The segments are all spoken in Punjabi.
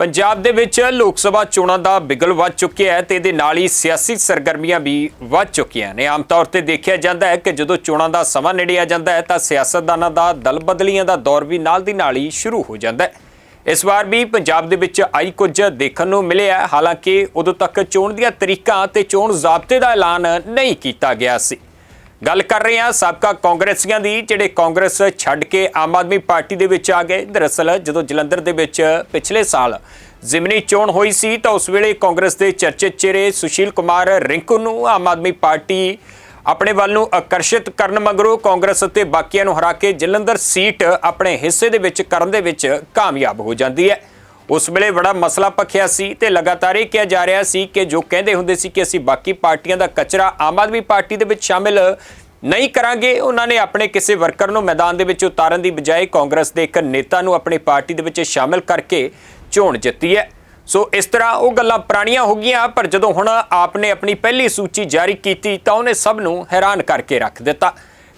ਪੰਜਾਬ ਦੇ ਵਿੱਚ ਲੋਕ ਸਭਾ ਚੋਣਾਂ ਦਾ ਬਿਗਲ ਵੱਧ ਚੁੱਕਿਆ ਹੈ ਤੇ ਇਹਦੇ ਨਾਲ ਹੀ ਸਿਆਸੀ ਸਰਗਰਮੀਆਂ ਵੀ ਵੱਧ ਚੁੱਕੀਆਂ ਨੇ। ਆਮ ਤੌਰ ਤੇ ਦੇਖਿਆ ਜਾਂਦਾ ਹੈ ਕਿ ਜਦੋਂ ਚੋਣਾਂ ਦਾ ਸਮਾਂ ਨੇੜੇ ਆ ਜਾਂਦਾ ਹੈ ਤਾਂ ਸਿਆਸਤਦਾਨਾਂ ਦਾ ਦਲ ਬਦਲੀਆਂ ਦਾ ਦੌਰ ਵੀ ਨਾਲ ਦੀ ਨਾਲ ਹੀ ਸ਼ੁਰੂ ਹੋ ਜਾਂਦਾ ਹੈ। ਇਸ ਵਾਰ ਵੀ ਪੰਜਾਬ ਦੇ ਵਿੱਚ ਆਈ ਕੁਝ ਦੇਖਣ ਨੂੰ ਮਿਲਿਆ ਹਾਲਾਂਕਿ ਉਦੋਂ ਤੱਕ ਚੋਣ ਦੀਆਂ ਤਰੀਕਾਂ ਤੇ ਚੋਣ ਜ਼ਾਬਤੇ ਦਾ ਐਲਾਨ ਨਹੀਂ ਕੀਤਾ ਗਿਆ ਸੀ। ਗੱਲ ਕਰ ਰਹੇ ਹਾਂ ਸਾਬਕਾ ਕਾਂਗਰਸੀਆਂ ਦੀ, ਜਿਹੜੇ ਕਾਂਗਰਸ ਛੱਡ ਕੇ ਆਮ ਆਦਮੀ ਪਾਰਟੀ ਦੇ ਵਿੱਚ ਆ ਗਏ। ਦਰਅਸਲ ਜਦੋਂ ਜਲੰਧਰ ਦੇ ਵਿੱਚ ਪਿਛਲੇ ਸਾਲ ਜ਼ਿਮਨੀ ਚੋਣ ਹੋਈ ਸੀ, ਤਾਂ ਉਸ ਵੇਲੇ ਕਾਂਗਰਸ ਦੇ ਚਰਚਿਤ ਚਿਹਰੇ ਸੁਸ਼ੀਲ ਕੁਮਾਰ ਰਿੰਕੂ ਨੂੰ ਆਮ ਆਦਮੀ ਪਾਰਟੀ ਆਪਣੇ ਵੱਲ ਨੂੰ ਆਕਰਸ਼ਿਤ ਕਰਨ ਮਗਰੋਂ ਕਾਂਗਰਸ ਅਤੇ ਬਾਕੀਆਂ ਨੂੰ ਹਰਾ ਕੇ ਜਲੰਧਰ ਸੀਟ ਆਪਣੇ ਹਿੱਸੇ ਦੇ ਵਿੱਚ, ਕਰਨ ਦੇ ਵਿੱਚ ਕਾਮਯਾਬ ਹੋ ਜਾਂਦੀ ਹੈ। ਉਸ ਵੇਲੇ ਬੜਾ ਮਸਲਾ ਪਖਿਆ ਸੀ ਤੇ ਲਗਾਤਾਰ ਇਹ ਕਿਹਾ ਜਾ ਰਿਹਾ ਸੀ ਕਿ ਜੋ ਕਹਿੰਦੇ ਹੁੰਦੇ ਸੀ ਕਿ ਅਸੀਂ ਬਾਕੀ ਪਾਰਟੀਆਂ ਦਾ ਕਚਰਾ ਆਮ ਆਦਮੀ ਪਾਰਟੀ ਦੇ ਵਿੱਚ ਸ਼ਾਮਿਲ ਨਹੀਂ ਕਰਾਂਗੇ, ਉਹਨਾਂ ਨੇ ਆਪਣੇ ਕਿਸੇ ਵਰਕਰ ਨੂੰ ਮੈਦਾਨ ਦੇ ਵਿੱਚ ਉਤਾਰਨ ਦੀ ਬਜਾਏ ਕਾਂਗਰਸ ਦੇ ਇੱਕ ਨੇਤਾ ਨੂੰ ਆਪਣੀ ਪਾਰਟੀ ਦੇ ਵਿੱਚ ਸ਼ਾਮਿਲ ਕਰਕੇ ਚੋਣ ਜਿੱਤੀ ਹੈ। ਸੋ ਇਸ ਤਰ੍ਹਾਂ ਉਹ ਗੱਲਾਂ ਪੁਰਾਣੀਆਂ ਹੋ ਗਈਆਂ, ਪਰ ਜਦੋਂ ਹੁਣ ਆਪ ਨੇ ਆਪਣੀ ਪਹਿਲੀ ਸੂਚੀ ਜਾਰੀ ਕੀਤੀ ਤਾਂ ਉਹਨੇ ਸਭ ਨੂੰ ਹੈਰਾਨ ਕਰਕੇ ਰੱਖ ਦਿੱਤਾ।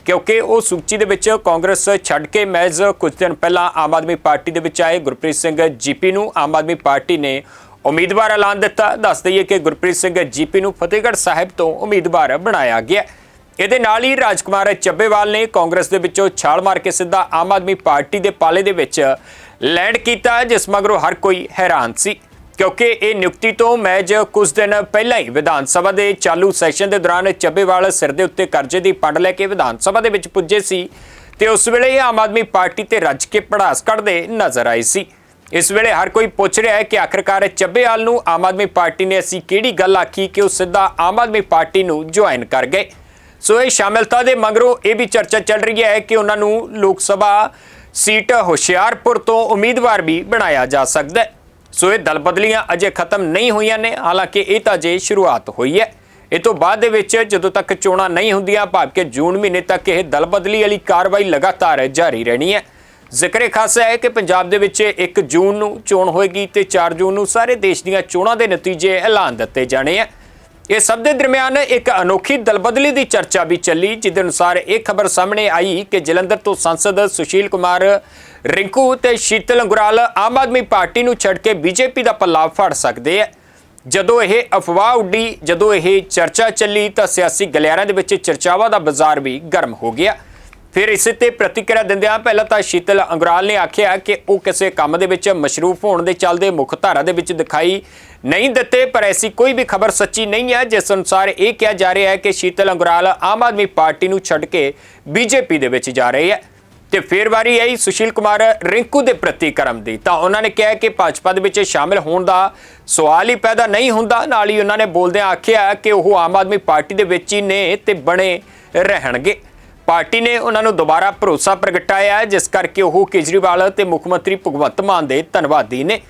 ਕਿਉਂਕਿ ਉਹ ਸੂਚੀ ਦੇ ਵਿੱਚ ਕਾਂਗਰਸ ਛੱਡ ਕੇ ਮਹਿਜ਼ ਕੁਝ ਦਿਨ ਪਹਿਲਾਂ ਆਮ ਆਦਮੀ ਪਾਰਟੀ ਦੇ ਵਿੱਚ ਆਏ ਗੁਰਪ੍ਰੀਤ ਸਿੰਘ ਜੀਪੀ ਨੂੰ ਆਮ ਆਦਮੀ ਪਾਰਟੀ ਨੇ ਉਮੀਦਵਾਰ ਐਲਾਨ ਦਿੱਤਾ। ਦੱਸ ਦਈਏ ਕਿ ਗੁਰਪ੍ਰੀਤ ਸਿੰਘ ਜੀਪੀ ਨੂੰ ਫਤਿਹਗੜ੍ਹ ਸਾਹਿਬ ਤੋਂ ਉਮੀਦਵਾਰ ਬਣਾਇਆ ਗਿਆ। ਇਹਦੇ ਨਾਲ ਹੀ ਰਾਜਕੁਮਾਰ ਚੱਬੇਵਾਲ ਨੇ ਕਾਂਗਰਸ ਦੇ ਵਿੱਚੋਂ ਛਾਲ ਮਾਰ ਕੇ ਸਿੱਧਾ ਆਮ ਆਦਮੀ ਪਾਰਟੀ ਦੇ ਪਾਲੇ ਦੇ ਵਿੱਚ ਲੈਂਡ ਕੀਤਾ, ਜਿਸ ਮਗਰੋਂ ਹਰ ਕੋਈ ਹੈਰਾਨ ਸੀ। ਕਿਉਂਕਿ ਇਹ ਨਿਯੁਕਤੀ ਤੋਂ ਮੈਜ ਕੁਝ ਦਿਨ ਪਹਿਲਾਂ ਹੀ ਵਿਧਾਨ ਸਭਾ ਦੇ ਚਾਲੂ ਸੈਸ਼ਨ ਦੇ ਦੌਰਾਨ ਚੱਬੇਵਾਲ ਸਿਰ ਦੇ ਉੱਤੇ ਕਰਜ਼ੇ ਦੀ ਪੰਡ ਲੈ ਕੇ ਵਿਧਾਨ ਸਭਾ ਦੇ ਵਿੱਚ ਪੁੱਜੇ ਸੀ ਤੇ ਉਸ ਵੇਲੇ ਇਹ ਆਮ ਆਦਮੀ ਪਾਰਟੀ ਤੇ ਰੱਜ ਕੇ ਪੜਾਸ ਕੱਢਦੇ ਨਜ਼ਰ ਆਏ ਸੀ। ਇਸ ਵੇਲੇ ਹਰ ਕੋਈ ਪੁੱਛ ਰਿਹਾ ਹੈ ਕਿ ਆਖਰਕਾਰ ਚੱਬੇਵਾਲ ਨੂੰ ਆਮ ਆਦਮੀ ਪਾਰਟੀ ਨੇ ਅਸੀਂ ਕਿਹੜੀ ਗੱਲ ਆਖੀ ਕਿ ਉਹ ਸਿੱਧਾ ਆਮ ਆਦਮੀ ਪਾਰਟੀ ਨੂੰ ਜੁਆਇਨ ਕਰ ਗਏ। ਸੋ ਇਹ ਸ਼ਾਮਿਲਤਾ ਦੇ ਮਗਰੋਂ ਇਹ ਵੀ ਚਰਚਾ ਚੱਲ ਰਹੀ ਹੈ ਕਿ ਉਹਨਾਂ ਨੂੰ ਲੋਕ ਸਭਾ ਸੀਟ ਹੁਸ਼ਿਆਰਪੁਰ ਤੋਂ ਉਮੀਦਵਾਰ ਵੀ ਬਣਾਇਆ ਜਾ ਸਕਦਾ ਹੈ। ਸੋ ਇਹ ਦਲ ਬਦਲੀਆਂ ਅਜੇ ਖਤਮ ਨਹੀਂ ਹੋਈਆਂ ਨੇ, ਹਾਲਾਂਕਿ ਇਹ ਤਾਂ ਜੇ ਸ਼ੁਰੂਆਤ ਹੋਈ ਹੈ। ਇਹ ਤੋਂ ਬਾਅਦ ਦੇ ਵਿੱਚ ਜਦੋਂ ਤੱਕ ਚੋਣਾਂ ਨਹੀਂ ਹੁੰਦੀਆਂ, ਭਾਵ ਕਿ ਜੂਨ ਮਹੀਨੇ ਤੱਕ ਇਹ ਦਲ ਬਦਲੀ ਵਾਲੀ ਕਾਰਵਾਈ ਲਗਾਤਾਰ ਜਾਰੀ ਰਹਿਣੀ ਹੈ। ਜ਼ਿਕਰੇ ਖਾਸ ਹੈ ਕਿ ਪੰਜਾਬ ਦੇ ਵਿੱਚ 1 ਜੂਨ ਨੂੰ ਚੋਣ ਹੋਏਗੀ ਤੇ 4 ਜੂਨ ਨੂੰ ਸਾਰੇ ਦੇਸ਼ ਦੀਆਂ ਚੋਣਾਂ ਦੇ ਨਤੀਜੇ ਐਲਾਨ ਦਿੱਤੇ ਜਾਣੇ ਆ। ਇਹ ਸਭ ਦੇ ਦਰਮਿਆਨ ਇੱਕ ਅਨੋਖੀ ਦਲਬਦਲੀ ਦੀ ਚਰਚਾ ਵੀ ਚੱਲੀ, ਜਿਹਦੇ ਅਨੁਸਾਰ ਇਹ ਖਬਰ ਸਾਹਮਣੇ ਆਈ ਕਿ ਜਲੰਧਰ ਤੋਂ ਸੰਸਦ ਸੁਸ਼ੀਲ ਕੁਮਾਰ ਰਿੰਕੂ ਤੇ ਸ਼ੀਤਲ ਅੰਗੁਰਾਲ ਆਮ ਆਦਮੀ ਪਾਰਟੀ ਨੂੰ ਛੱਡ ਕੇ ਬੀਜੇਪੀ ਦਾ ਪੱਲਾ ਫੜ ਸਕਦੇ ਆ। ਜਦੋਂ ਇਹ ਅਫਵਾਹ ਉੱਡੀ, ਜਦੋਂ ਇਹ ਚਰਚਾ ਚੱਲੀ, ਤਾਂ ਸਿਆਸੀ ਗਲਿਆਰਿਆਂ ਦੇ ਵਿੱਚ ਚਰਚਾਵਾਂ ਦਾ ਬਾਜ਼ਾਰ ਵੀ ਗਰਮ ਹੋ ਗਿਆ। ਫਿਰ ਇਸੇ ਤੇ ਪ੍ਰਤੀਕਿਰਿਆ ਦਿੰਦਿਆਂ ਪਹਿਲਾਂ ਤਾਂ ਸ਼ੀਤਲ ਅੰਗਰਾਲ ਨੇ ਆਖਿਆ ਕਿ ਉਹ ਕਿਸੇ ਕੰਮ ਦੇ ਵਿੱਚ ਮਸ਼ਰੂਫ ਹੋਣ ਦੇ ਚੱਲਦੇ ਮੁੱਖ ਧਾਰਾ ਦੇ ਵਿੱਚ ਦਿਖਾਈ ਨਹੀਂ ਦਿੱਤੇ, ਪਰ ਐਸੀ ਕੋਈ ਵੀ ਖਬਰ ਸੱਚੀ ਨਹੀਂ ਹੈ, ਜਿਸ ਅਨੁਸਾਰ ਇਹ ਕਿਹਾ ਜਾ ਰਿਹਾ ਹੈ ਕਿ ਸ਼ੀਤਲ ਅੰਗਰਾਲ ਆਮ ਆਦਮੀ ਪਾਰਟੀ ਨੂੰ ਛੱਡ ਕੇ ਬੀਜੇਪੀ ਦੇ ਵਿੱਚ ਜਾ ਰਹੇ ਹੈ। ਤੇ ਫੇਰ ਵਾਰੀ ਆਈ ਸੁਸ਼ੀਲ ਕੁਮਾਰ ਰਿੰਕੂ ਦੇ ਪ੍ਰਤੀਕਰਮ ਦੀ। ਤਾਂ ਉਹਨਾਂ ਨੇ ਕਿਹਾ ਕਿ ਭਾਜਪਾ ਦੇ ਵਿੱਚ ਸ਼ਾਮਿਲ ਹੋਣ ਦਾ ਸਵਾਲ ਹੀ ਪੈਦਾ ਨਹੀਂ ਹੁੰਦਾ। ਨਾਲ ਹੀ ਉਹਨਾਂ ਨੇ ਬੋਲਦਿਆਂ ਆਖਿਆ ਕਿ ਉਹ ਆਮ ਆਦਮੀ ਪਾਰਟੀ ਦੇ ਵਿੱਚ ਹੀ ਨੇ ਤੇ ਬਣੇ ਰਹਿਣਗੇ। ਪਾਰਟੀ ਨੇ ਉਹਨਾਂ ਨੂੰ ਦੁਬਾਰਾ ਭਰੋਸਾ ਪ੍ਰਗਟਾਇਆ ਜਿਸ ਕਰਕੇ ਉਹ ਕੇਜਰੀਵਾਲ ਤੇ ਮੁੱਖ ਮੰਤਰੀ ਭਗਵੰਤ ਮਾਨ ਦੇ ਧੰਨਵਾਦੀ ਨੇ।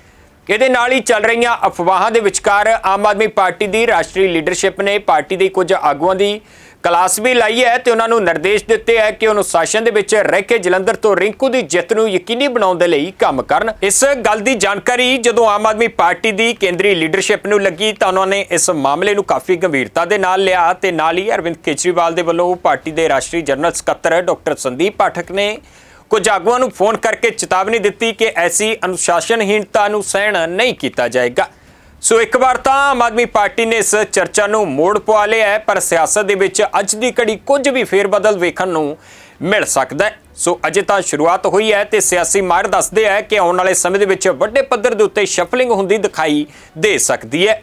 ਇਹਦੇ ਨਾਲ ਹੀ ਚੱਲ ਰਹੀਆਂ ਅਫਵਾਹਾਂ ਦੇ ਵਿਚਕਾਰ ਆਮ ਆਦਮੀ ਪਾਰਟੀ ਦੀ ਰਾਸ਼ਟਰੀ ਲੀਡਰਸ਼ਿਪ ਨੇ ਪਾਰਟੀ ਦੇ ਕੁਝ ਆਗੂਆਂ ਦੀ ਕਲਾਸ ਵੀ ਲਾਈ ਹੈ ਤੇ ਉਹਨਾਂ ਨੂੰ ਨਿਰਦੇਸ਼ ਦਿੱਤੇ ਹੈ ਕਿ ਉਹ ਅਨੁਸ਼ਾਸਨ ਦੇ ਵਿੱਚ ਰਹਿ ਕੇ ਜਲੰਧਰ ਤੋਂ ਰਿੰਕੂ ਦੀ ਜਿੱਤ ਨੂੰ ਯਕੀਨੀ ਬਣਾਉਣ ਦੇ ਲਈ ਕੰਮ ਕਰਨ। ਇਸ ਗੱਲ ਦੀ ਜਾਣਕਾਰੀ ਜਦੋਂ ਆਮ ਆਦਮੀ ਪਾਰਟੀ ਦੀ ਕੇਂਦਰੀ ਲੀਡਰਸ਼ਿਪ ਨੂੰ ਲੱਗੀ ਤਾਂ ਉਹਨਾਂ ਨੇ ਇਸ ਮਾਮਲੇ ਨੂੰ ਕਾਫੀ ਗੰਭੀਰਤਾ ਦੇ ਨਾਲ ਲਿਆ ਤੇ ਨਾਲ ਹੀ ਅਰਵਿੰਦ ਕੇਜਰੀਵਾਲ ਦੇ ਵੱਲੋਂ ਪਾਰਟੀ ਦੇ ਰਾਸ਼ਟਰੀ ਜਨਰਲ ਸਕੱਤਰ ਡਾਕਟਰ ਸੰਦੀਪ ਪਾਠਕ ਨੇ ਕੁਝ ਆਗੂਆਂ ਨੂੰ ਫੋਨ ਕਰਕੇ ਚੇਤਾਵਨੀ ਦਿੱਤੀ ਕਿ ਐਸੀ ਅਨੁਸ਼ਾਸਨਹੀਣਤਾ ਨੂੰ ਸਹਿਣ ਨਹੀਂ ਕੀਤਾ ਜਾਏਗਾ। ਸੋ ਇੱਕ ਵਾਰ ਤਾਂ ਆਮ ਆਦਮੀ ਪਾਰਟੀ ਨੇ ਇਸ ਚਰਚਾ ਨੂੰ ਮੋੜ ਪਵਾ ਲਿਆ ਹੈ, ਪਰ ਸਿਆਸਤ ਦੇ ਵਿੱਚ ਅੱਜ ਦੀ ਘੜੀ ਕੁਝ ਵੀ ਫੇਰਬਦਲ ਵੇਖਣ ਨੂੰ ਮਿਲ ਸਕਦਾ ਹੈ। ਸੋ ਅਜੇ ਤਾਂ ਸ਼ੁਰੂਆਤ ਹੋਈ ਹੈ ਤੇ ਸਿਆਸੀ ਮਾਰ ਦੱਸਦੇ ਹੈ ਕਿ ਆਉਣ ਵਾਲੇ ਸਮੇਂ ਦੇ ਵਿੱਚ ਵੱਡੇ ਪੱਧਰ ਦੇ ਉੱਤੇ ਸ਼ਫਲਿੰਗ ਹੁੰਦੀ ਦਿਖਾਈ ਦੇ ਸਕਦੀ ਹੈ।